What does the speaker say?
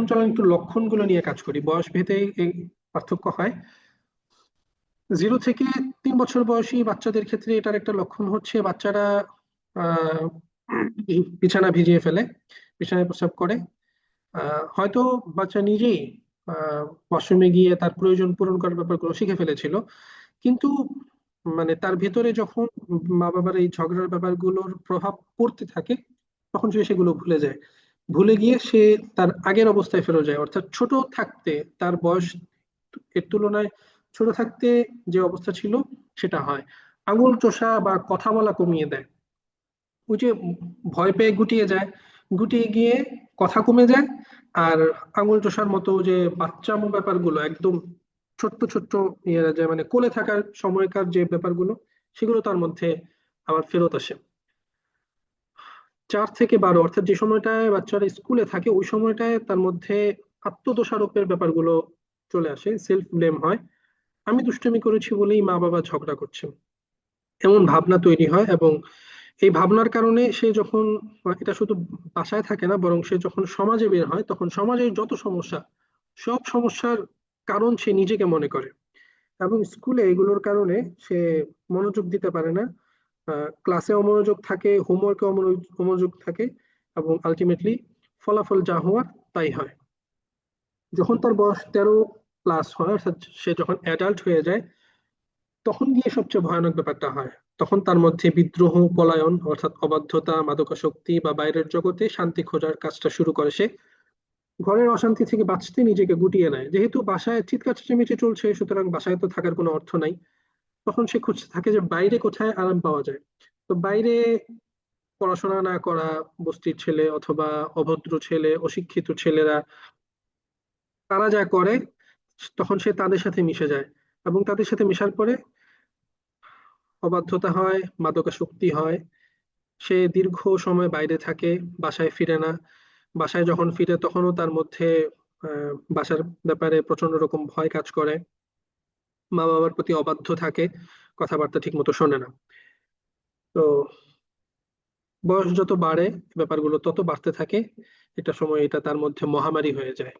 এখন চলেন একটু লক্ষণগুলো নিয়ে কাজ করি। বয়স ভেদে এই পার্থক্য হয়। জিরো থেকে তিন বছর বয়সী বাচ্চাদের ক্ষেত্রে এটার একটা লক্ষণ হচ্ছে বাচ্চারা বিছানা ভিজিয়ে ফেলে, বিছানায় প্রস্রাব করে। হয়তো বাচ্চা নিজেই ওয়াশরুমে গিয়ে তার প্রয়োজন পূরণ করার ব্যাপারগুলো শিখে ফেলেছিল। কিন্তু মানে তার ভেতরে যখন মা বাবার এই ঝগড়ার ব্যাপারগুলোর প্রভাব পড়তে থাকে, তখন সে সেগুলো ভুলে যায়। ভুলে গিয়ে সে তার আগের অবস্থায় ফেরত যায়। অর্থাৎ ছোট থাকতে তার বয়স এর তুলনায় ছোট থাকতে যে অবস্থা ছিল, সেটা হয়। আঙুল চোষা বা কথা বলা কমিয়ে দেয়। ওই যে ভয় পেয়ে গুটিয়ে যায়। গুটিয়ে গিয়ে কথা কমে যায় আর আঙুল চোষার মতো যে বাচ্চামো ব্যাপারগুলো, একদম ছোট্ট ছোট্ট ইয়ে যায় মানে কোলে থাকার সময়কার যে ব্যাপারগুলো, সেগুলো তার মধ্যে আবার ফেরত আসে। চার থেকে বারো, অর্থাৎ যে সময়টায় বাচ্চারা স্কুলে থাকে, ওই সময়টায় তার মধ্যে আত্মদোষারোপের ব্যাপারগুলো চলে আসে সেলফ ব্লেম হয়। আমি দুষ্টুমি করেছি বলেই মা বাবা ঝগড়া করছে এমন ভাবনা তৈরি হয় এবং এই ভাবনার কারণে সে যখন, এটা শুধু বাসায় থাকে না, বরং সে যখন সমাজে বের হয়, তখন সমাজের যত সমস্যা, সব সমস্যার কারণ সে নিজেকে মনে করে। এবং স্কুলে এগুলোর কারণে সে মনোযোগ দিতে পারে না। ক্লাসে অমনোযোগ থাকে হোমওয়ার্কে অমনোযোগ থাকে এবং আলটিমেটলি ফলাফল যা হওয়ার তাই হয়। যখন তার বয়স তেরো প্লাস হয়, অর্থাৎ সে যখন অ্যাডাল্ট হয়ে যায়, তখন গিয়ে সবচেয়ে ভয়ানক ব্যাপারটা হয়। তখন তার মধ্যে বিদ্রোহ, পলায়ন, অর্থাৎ অবাধ্যতা, মাদকাসক্তি বা বাইরের জগতে শান্তি খোঁজার কাজটা শুরু করে সে। ঘরের অশান্তি থেকে বাঁচতে নিজেকে গুটিয়ে নেয়। যেহেতু বাসায় চিৎকার চেঁচামেচি চলছে, সুতরাং বাসায় তো থাকার কোনো অর্থ নাই। তখন সে খুঁজতে থাকে যে বাইরে কোথায় আরাম পাওয়া যায়। তো বাইরে পড়াশোনা না করা বস্তির ছেলে অথবা অভদ্র ছেলে, অশিক্ষিত ছেলেরা, তারা যা করে, তখন সে তাদের সাথে মিশে যায় এবং তাদের সাথে মেশার পরে অবাধ্যতা হয়, মাদকাসক্তি হয়। সে দীর্ঘ সময় বাইরে থাকে, বাসায় ফিরে না। বাসায় যখন ফিরে তখনও তার মধ্যে বাসার ব্যাপারে প্রচণ্ড রকম ভয় কাজ করে। মা বাবার প্রতি অবাধ্য থাকে, কথাবার্তা ঠিক মতো শোনে না। তো বয়স যত বাড়ে, ব্যাপারগুলো তত বাড়তে থাকে এটা সময় এটা তার মধ্যে মহামারী হয়ে যায়।